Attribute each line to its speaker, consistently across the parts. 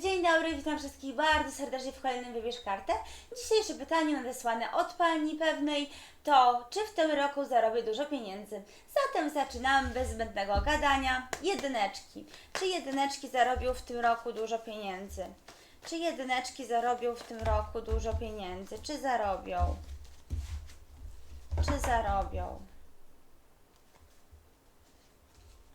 Speaker 1: Dzień dobry, witam wszystkich bardzo serdecznie w kolejnym Wybierz Kartę. Dzisiejsze pytanie nadesłane od Pani pewnej to, czy w tym roku zarobię dużo pieniędzy? Zatem zaczynamy bez zbędnego gadania. Jedyneczki. Czy jedyneczki zarobią w tym roku dużo pieniędzy? Czy jedyneczki zarobią w tym roku dużo pieniędzy? Czy zarobią? Czy zarobią?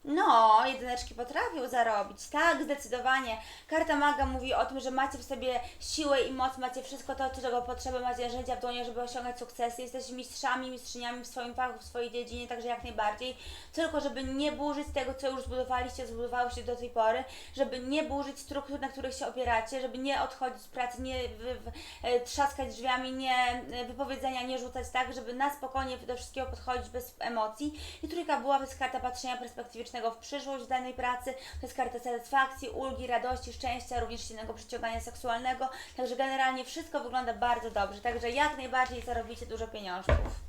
Speaker 1: No, jedyneczki potrafią zarobić, tak, zdecydowanie. Karta Maga mówi o tym, że macie w sobie siłę i moc, macie wszystko to, czego potrzeba, macie narzędzia w dłoni, żeby osiągać sukcesy. Jesteście mistrzami, mistrzyniami w swoim fachu, w swojej dziedzinie, także jak najbardziej. Tylko, żeby nie burzyć tego, co już zbudowaliście, zbudowałyście do tej pory, żeby nie burzyć struktur, na których się opieracie, żeby nie odchodzić z pracy, nie wy, e, trzaskać drzwiami, nie e, wypowiedzenia, nie rzucać tak, żeby na spokojnie do wszystkiego podchodzić bez emocji. I trójka była to jest karta patrzenia perspektywicznego w przyszłość w danej pracy, to jest karta satysfakcji, ulgi, radości, szczęścia, również silnego przyciągania seksualnego. Także generalnie wszystko wygląda bardzo dobrze. Także jak najbardziej zarobicie dużo pieniążków.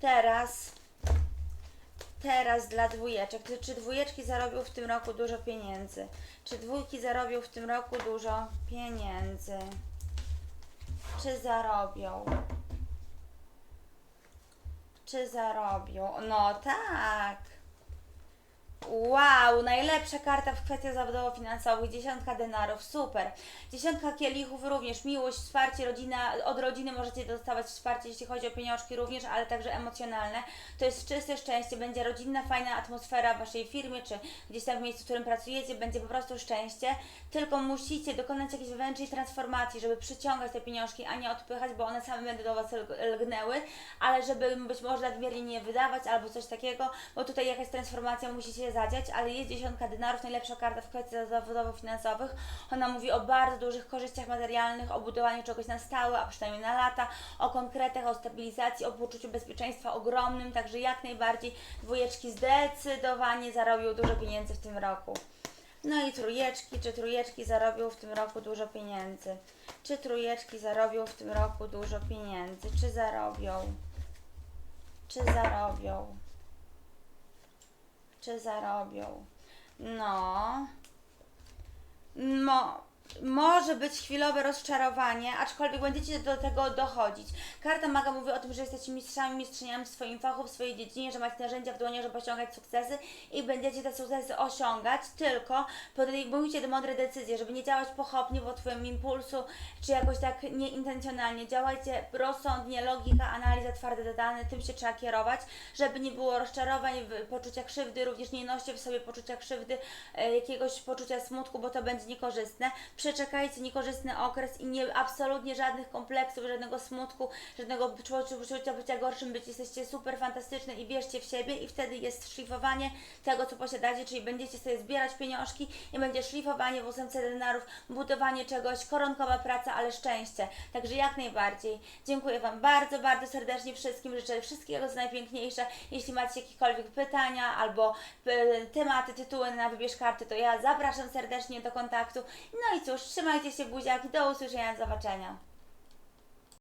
Speaker 1: Teraz Teraz dla dwójeczek. Czy, dwójeczki zarobią w tym roku dużo pieniędzy? Czy dwójki zarobią w tym roku dużo pieniędzy? Czy zarobią? Czy zarobią? No tak. Wow, najlepsza karta w kwestiach zawodowo-finansowych, dziesiątka denarów, super. Dziesiątka kielichów również, miłość, wsparcie, rodzina, od rodziny możecie dostawać wsparcie, jeśli chodzi o pieniążki również, ale także emocjonalne. To jest czyste szczęście, będzie rodzinna, fajna atmosfera w Waszej firmie, czy gdzieś tam w miejscu, w którym pracujecie, będzie po prostu szczęście, tylko musicie dokonać jakiejś wewnętrznej transformacji, żeby przyciągać te pieniążki, a nie odpychać, bo one same będą do Was lg- lgnęły, ale żeby być może nadmiernie nie wydawać albo coś takiego, bo tutaj jakaś transformacja musi się zadziać, ale jest dziesiątka dynarów, najlepsza karta w kwestiach zawodowo-finansowych. Ona mówi o bardzo dużych korzyściach materialnych, o budowaniu czegoś na stałe, a przynajmniej na lata, o konkretach, o stabilizacji, o poczuciu bezpieczeństwa ogromnym, także jak najbardziej dwójeczki zdecydowanie zarobią dużo pieniędzy w tym roku. No i trójeczki, czy trójeczki zarobią w tym roku dużo pieniędzy? Czy trójeczki zarobią w tym roku dużo pieniędzy? Czy zarobią? Czy zarobią? Czy zarobią? No. Mo, może być chwilowe rozczarowanie, aczkolwiek będziecie do tego dochodzić. Karta Maga mówi o tym, że jesteście mistrzami, mistrzyniami w swoim fachu, w swojej dziedzinie, że macie narzędzia w dłoni, żeby osiągać sukcesy i będziecie te sukcesy osiągać, tylko podejmujcie mądre decyzje, żeby nie działać pochopnie, bo Twoim impulsu, czy jakoś tak nieintencjonalnie. Działajcie rozsądnie, logika, analiza, twarde dane, tym się trzeba kierować, żeby nie było rozczarowań, w- poczucia krzywdy, również nie noście w sobie poczucia krzywdy, e, jakiegoś poczucia smutku, bo to będzie niekorzystne. Przeczekajcie niekorzystny okres i nie absolutnie żadnych kompleksów, żadnego smutku, żadnego poczucia bycia gorszym, być jesteście super fantastyczne i wierzcie w siebie i wtedy jest szlifowanie tego, co posiadacie, czyli będziecie sobie zbierać pieniążki i będzie szlifowanie w ósemce denarów, budowanie czegoś, koronkowa praca, ale szczęście. Także jak najbardziej. Dziękuję Wam bardzo, bardzo serdecznie wszystkim. Życzę wszystkiego co najpiękniejsze. Jeśli macie jakiekolwiek pytania albo e, tematy, tytuły na wybierz karty, to ja zapraszam serdecznie do kontaktu. No i cóż, trzymajcie się buziaki, do usłyszenia, do zobaczenia.